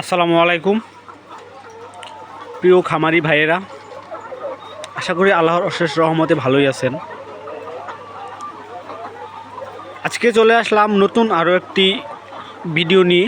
আসসালামু আলাইকুম। প্রিয় খামারি ভাইয়েরা, আশা করি আল্লাহর অশেষ রহমতে ভালোই আছেন। আজকে চলে আসলাম নতুন আরও একটি ভিডিও নিয়ে।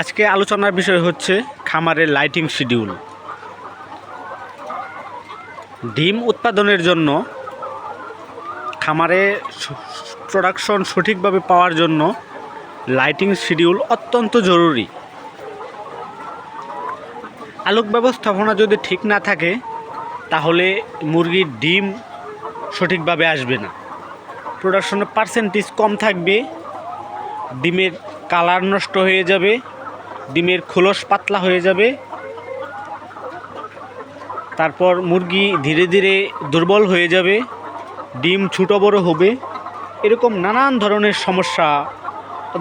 আজকে আলোচনার বিষয় হচ্ছে খামারের লাইটিং শিডিউল। ডিম উৎপাদনের জন্য, খামারে প্রোডাকশন সঠিকভাবে পাওয়ার জন্য লাইটিং শিডিউল অত্যন্ত জরুরি। আলোক ব্যবস্থাপনা যদি ঠিক না থাকে, তাহলে মুরগির ডিম সঠিকভাবে আসবে না। প্রোডাকশনের পার্সেন্টেজ কম থাকবে, ডিমের কালার নষ্ট হয়ে যাবে, ডিমের খোলস পাতলা হয়ে যাবে। তারপর মুরগি ধীরে ধীরে দুর্বল হয়ে যাবে, ডিম ছোটো বড় হবে। এরকম নানান ধরনের সমস্যা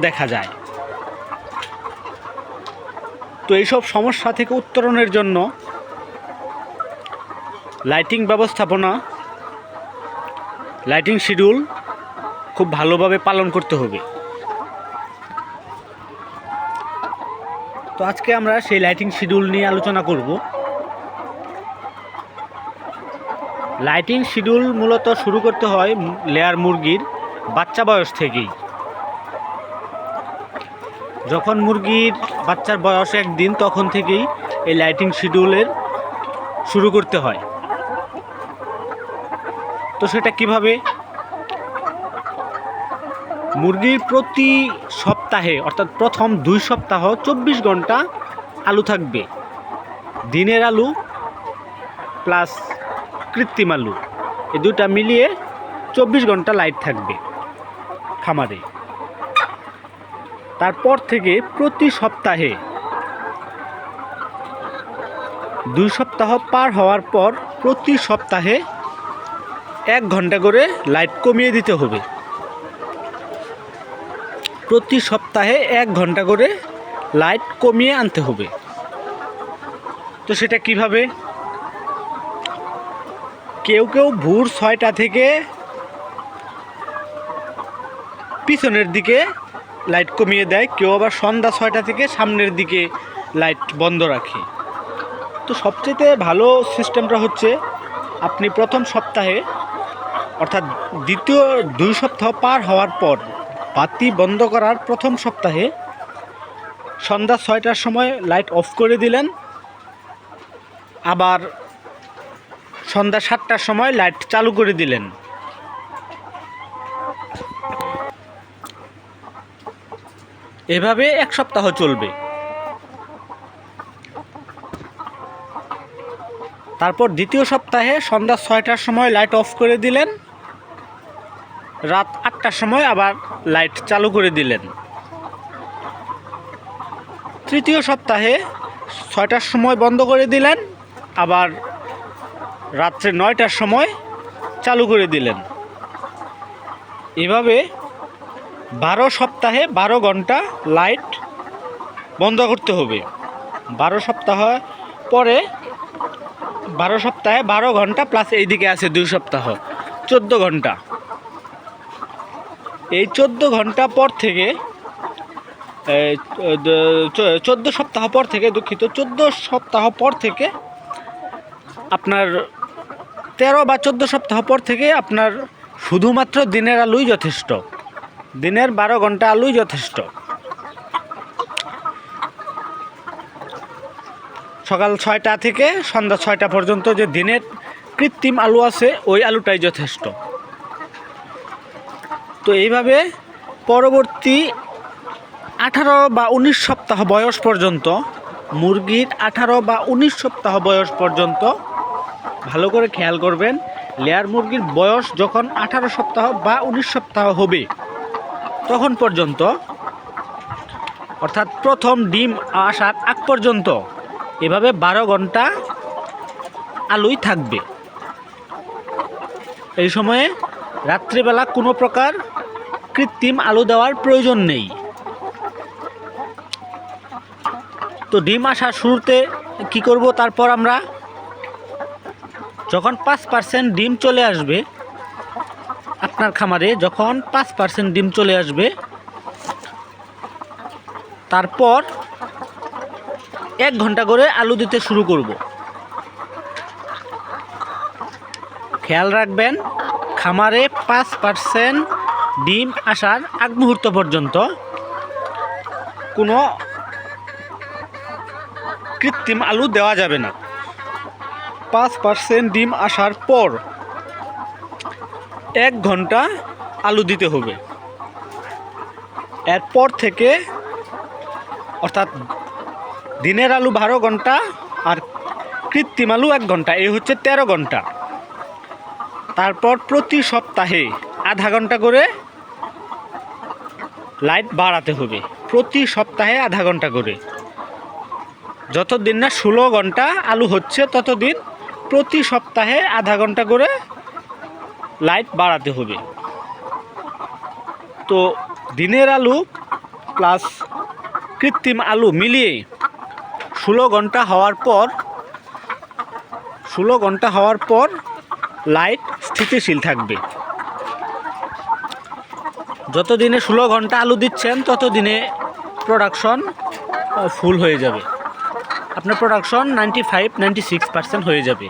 দেখা যায়। তো এইসব সমস্যা থেকে উত্তরণের জন্য লাইটিং ব্যবস্থাপনা লাইটিং শিডিউল খুব ভালোভাবে পালন করতে হবে। তো আজকে আমরা সেই লাইটিং শিডিউল নিয়ে আলোচনা করব। লাইটিং শিডিউল মূলত শুরু করতে হয় লেয়ার মুরগির বাচ্চা বয়স থেকেই। যখন মুরগির বাচ্চার বয়স একদিন, তখন থেকেই এই লাইটিং শিডিউলের শুরু করতে হয়। তো সেটা কীভাবে? মুরগির প্রতি সপ্তাহে, অর্থাৎ প্রথম দুই সপ্তাহ চব্বিশ ঘণ্টা আলু থাকবে। দিনের আলু প্লাস কৃত্রিম আলু, এই দুটা মিলিয়ে চব্বিশ ঘণ্টা লাইট থাকবে খামারে। তারপর থেকে প্রতি সপ্তাহে। দুই সপ্তাহ পার হওয়ার পর প্রতি সপ্তাহে এক ঘণ্টা করে লাইট কমিয়ে দিতে হবে। প্রতি সপ্তাহে এক ঘণ্টা করে লাইট কমিয়ে আনতে হবে। তো সেটা কীভাবে? কেউ কেউ ভোর ছয়টা থেকে পিছনের দিকে লাইট কমিয়ে দেয়, কেউ আবার সন্ধ্যা ছয়টা থেকে সামনের দিকে লাইট বন্ধ রাখে। তো সবচেয়ে ভালো সিস্টেমটা হচ্ছে, আপনি প্রথম সপ্তাহে, অর্থাৎ দ্বিতীয় দুই সপ্তাহ পার হওয়ার পর বাতি বন্ধ করার প্রথম সপ্তাহে সন্ধ্যা ছয়টার সময় লাইট অফ করে দিলেন। আবার সন্ধ্যা সাতটার সময় লাইট চালু করে দিলেন। এভাবে এক সপ্তাহ চলবে। তারপর দ্বিতীয় সপ্তাহে সন্ধ্যা ছয়টার সময় লাইট অফ করে দিলেন। রাত আটটার সময় আবার লাইট চালু করে দিলেন। তৃতীয় সপ্তাহে ছয়টার সময় বন্ধ করে দিলেন, আবার রাত্রে নয়টার সময় চালু করে দিলেন। এভাবে বারো সপ্তাহে বারো ঘণ্টা লাইট বন্ধ করতে হবে। বারো সপ্তাহ পরে বারো সপ্তাহে বারো ঘণ্টা প্লাস এইদিকে আছে দুই সপ্তাহ, চোদ্দ ঘণ্টা। এই চোদ্দ ঘণ্টা পর থেকে চোদ্দ সপ্তাহ পর থেকে দুঃখিত, চোদ্দ সপ্তাহ পর থেকে আপনার তেরো বা চোদ্দ সপ্তাহ পর থেকে আপনার শুধুমাত্র দিনের আলুই যথেষ্ট। দিনের বারো ঘণ্টা আলুই যথেষ্ট। সকাল ছয়টা থেকে সন্ধ্যা ছয়টা পর্যন্ত যে দিনের কৃত্রিম আলু আছে, ওই আলুটাই যথেষ্ট। তো এইভাবে পরবর্তী আঠারো বা উনিশ সপ্তাহ বয়স পর্যন্ত, মুরগির আঠারো বা উনিশ সপ্তাহ বয়স পর্যন্ত, ভালো করে খেয়াল করবেন, লেয়ার মুরগির বয়স যখন আঠারো সপ্তাহ বা উনিশ সপ্তাহ হবে তখন পর্যন্ত, অর্থাৎ প্রথম ডিম আসার আগ পর্যন্ত, এভাবে বারো ঘণ্টা আলুই থাকবে। এই সময়ে রাত্রিবেলা কোনো প্রকার কৃত্রিম আলু দেওয়ার প্রয়োজন নেই। তো ডিম আসার শুরুতে কি করব? তারপর আমরা যখন পাঁচ পার্সেন্ট ডিম চলে আসবে আপনার খামারে যখন পাঁচ পার্সেন্ট ডিম চলে আসবে, তারপর এক ঘণ্টা করে আলু দিতে শুরু করব। খেয়াল রাখবেন, খামারে পাঁচ পার্সেন্ট ডিম আসার আগ মুহূর্ত পর্যন্ত কোনো কৃত্রিম আলু দেওয়া যাবে না। পাঁচ পার্সেন্ট ডিম আসার পর এক ঘণ্টা আলু দিতে হবে। এরপর থেকে অর্থাৎ দিনের আলু বারো ঘণ্টা আর কৃত্রিম আলু এক ঘণ্টা, এই হচ্ছে তেরো ঘণ্টা। তারপর প্রতি সপ্তাহে আধা ঘণ্টা করে লাইট বাড়াতে হবে, প্রতি সপ্তাহে আধা ঘণ্টা করে। যতদিন না ষোলো ঘণ্টা আলু হচ্ছে, ততদিন প্রতি সপ্তাহে আধা ঘণ্টা করে লাইট বাড়াতে হবে। তো দিনের আলু প্লাস কৃত্রিম আলু মিলিয়ে ষোলো ঘণ্টা হওয়ার পর, ষোলো ঘণ্টা হওয়ার পর লাইট স্থিতিশীল থাকবে। যত দিনে ষোলো ঘণ্টা আলু দিচ্ছেন তত দিনে প্রোডাকশন ফুল হয়ে যাবে। আপনার production ninety five ninety six percent হয়ে যাবে।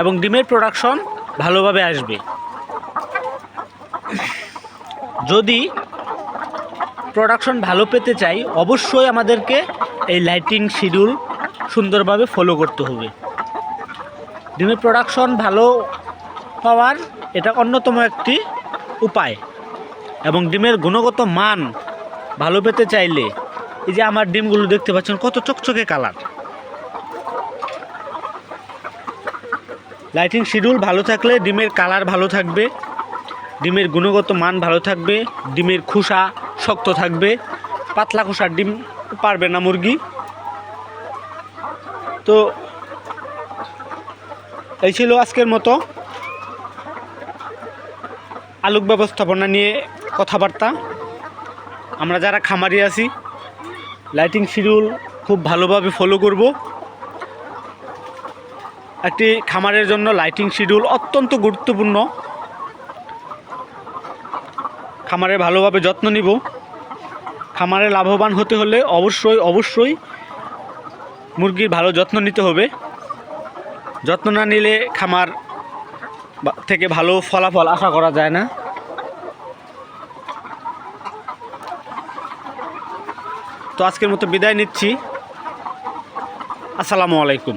এবং ডিমের প্রোডাকশন ভালোভাবে আসবে। যদি প্রোডাকশন ভালো পেতে চাই, অবশ্যই আমাদেরকে এই লাইটিং শিডিউল সুন্দরভাবে ফলো করতে হবে। ডিমের প্রোডাকশন ভালো পাওয়ার এটা অন্যতম একটি উপায়। এবং ডিমের গুণগত মান ভালো পেতে চাইলে, এই যে আমার ডিমগুলো দেখতে পাচ্ছেন, কত চকচকে কালার লাইটিং শিডিউল ভালো থাকলে ডিমের কালার ভালো থাকবে, ডিমের গুণগত মান ভালো থাকবে, ডিমের খোসা শক্ত থাকবে, পাতলা খোসার ডিম পারবে না মুরগি। তো এই ছিল আজকের মতো। আলোক ব্যবস্থাপনা নিয়ে কথাবার্তা। আমরা যারা খামারি আছি লাইটিং শিডিউল খুব ভালোভাবে ফলো করব। একটি খামারের জন্য লাইটিং শিডিউল অত্যন্ত গুরুত্বপূর্ণ। খামারে ভালোভাবে যত্ন নিব। খামারে লাভবান হতে হলে অবশ্যই অবশ্যই মুরগির ভালো যত্ন নিতে হবে। যত্ন না নিলে খামার থেকে ভালো ফলাফল আশা করা যায় না। তো আজকের মতো বিদায় নিচ্ছি। আসসালামু আলাইকুম।